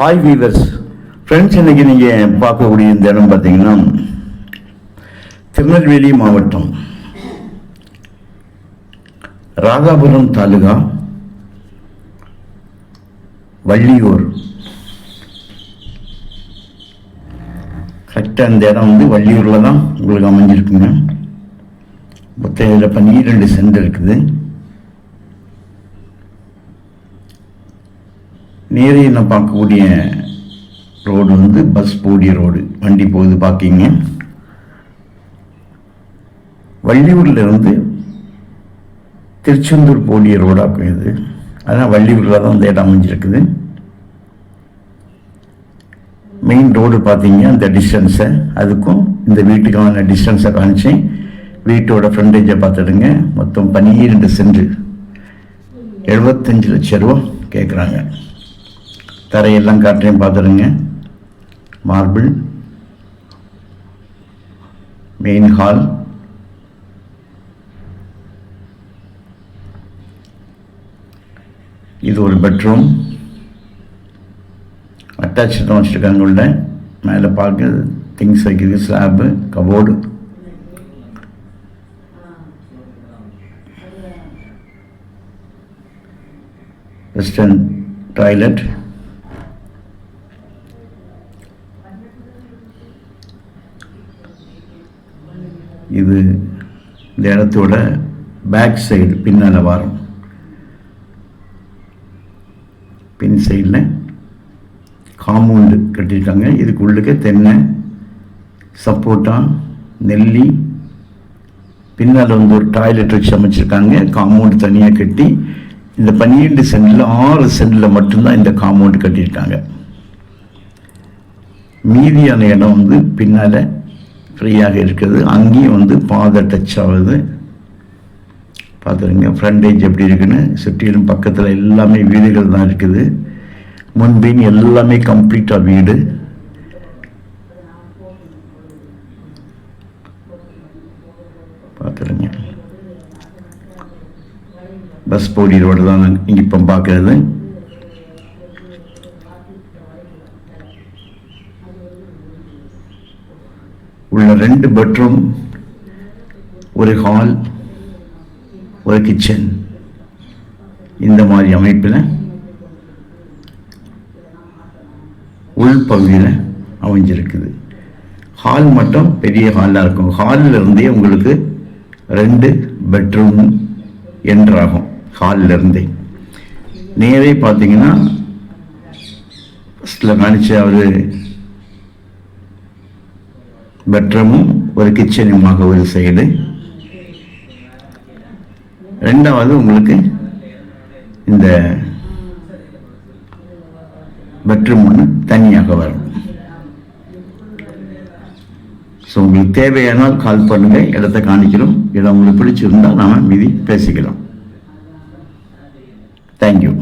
Hi viewers friends இன்றைக்கி நீங்கள் பார்க்கக்கூடிய இந்த இடம் பார்த்தீங்கன்னா திருநெல்வேலி மாவட்டம் ராதாபுரம் தாலுகா வள்ளியூர். கரெக்டாக இந்த இடம் வந்து வள்ளியூரில் தான் உங்களுக்கு அமைஞ்சிருக்குங்க. மொத்தம் இதில் பன்னிரெண்டு சென்ட் இருக்குது. நேரே நான் பார்க்கக்கூடிய ரோடு வந்து பஸ் போடிய ரோடு. வண்டி போகுது பார்க்கிங்க. வள்ளியூரில் இருந்து திருச்செந்தூர் போடிய ரோடாக இது. அதனால் வள்ளியூரில் தான் இந்த இடம் அமைஞ்சிருக்குது. மெயின் ரோடு பார்த்தீங்க அந்த டிஸ்டன்ஸை அதுக்கும் இந்த வீட்டுக்கான டிஸ்டன்ஸை காமிச்சு வீட்டோட ஃப்ரண்டேஜை பார்த்துடுங்க. மொத்தம் பன்னிரெண்டு சென்ட். எழுபத்தஞ்சு லட்ச ரூபா கேட்குறாங்க. தரையெல்லாம் காற்றையும் பார்த்துருங்க மார்பிள் மெயின் ஹால் இது ஒரு பெட்ரூம் அட்டாச் தான் வச்சுருக்காங்க உள்ள. மேலே பார்க்க திங்ஸ் வைக்கிறது ஸ்லாப்பு கபோர்டு வெஸ்டர்ன் டாய்லெட் இது இந்த இடத்தோட பேக் சைடு பின்னால் வாரம். பின் சைடில் காம்பவுண்டு கட்டியிருக்காங்க. இதுக்கு உள்ளுக்க தென்னை சப்போட்டா நெல்லி பின்னால் வந்து ஒரு டாய்லெட் வச்சு அமைச்சிருக்காங்க. காம்பவுண்ட் தனியாக கட்டி இந்த பன்னிரெண்டு சென்டில் ஆறு சென்டில் மட்டும்தான் இந்த காம்பவுண்ட் கட்டியிருக்காங்க. மீதியான இடம் வந்து பின்னால் ஃப்ரீயாக இருக்குது. அங்கேயும் வந்து பாதை டச் ஆகுது. பார்த்துருங்க ஃப்ரண்டேஜ் எப்படி இருக்குன்னு சுற்றிலும் பக்கத்தில் எல்லாமே வீடுகள் தான் இருக்குது. முன்பின் எல்லாமே கம்ப்ளீட்டாக வீடு. பார்த்துருங்க பஸ் போடி ரோடு தான் இங்கே இப்போ பார்க்குறது உள்ள ரெண்டு பெட்ரூம் ஒரு ஹால் ஒரு கிச்சன் இந்த மாதிரி அமைப்பில் உள்பகுதியில் அமைஞ்சிருக்குது. ஹால் மட்டும் பெரிய ஹாலாக இருக்கும். ஹாலில் இருந்தே உங்களுக்கு ரெண்டு பெட்ரூம் என்றாகும். ஹாலில் இருந்தே. நேரே பார்த்தீங்கன்னா ஃபஸ்ட்டில் காணிச்சு ஒரு பெட்ரூமும் ஒரு கிச்சனுமாக ஒரு சைடு. ரெண்டாவது உங்களுக்கு இந்த பெட்ரூம் ஒன்று தனியாக வரும். ஸோ உங்களுக்கு தேவையானால் கால் பண்ணுங்கள் இடத்த காணிக்கிறோம். இடம் உங்களுக்கு பிடிச்சிருந்தால் நாம் மீதி பேசிக்கலாம். தேங்க்யூ